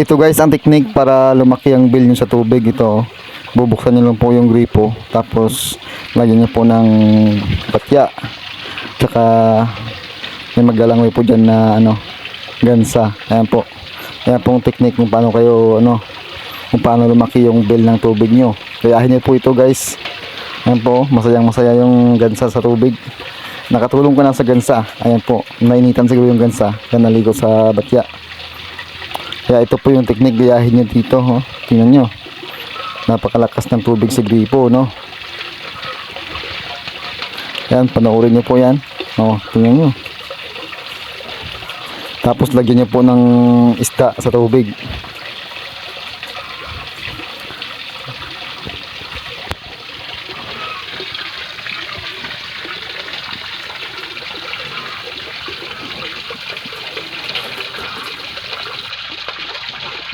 ito guys ang technique para lumaki ang bill nyo sa tubig ito. oh. Bubuksan nyo lang po yung gripo tapos lagyan nyo po ng batya. Tsaka may magalangoy po dyan na ano gansa. Ayan po. Ayan pong technique kung paano kayo ano kung paano lumaki yung bill ng tubig nyo. Kayahin nyo po ito guys. Ayan po, masayang masaya yung gansa sa tubig. Nakatulong ko na sa gansa. Ayan po, nainitan siguro yung gansa. Kaya naligo sa batya. Kaya ito po yung technique gayahin nyo dito. Oh. Tingnan nyo. Napakalakas ng tubig sa gripo, no? Yan, panoorin nyo po yan. Oh, tingnan nyo. Tapos lagyan nyo po ng isda sa tubig.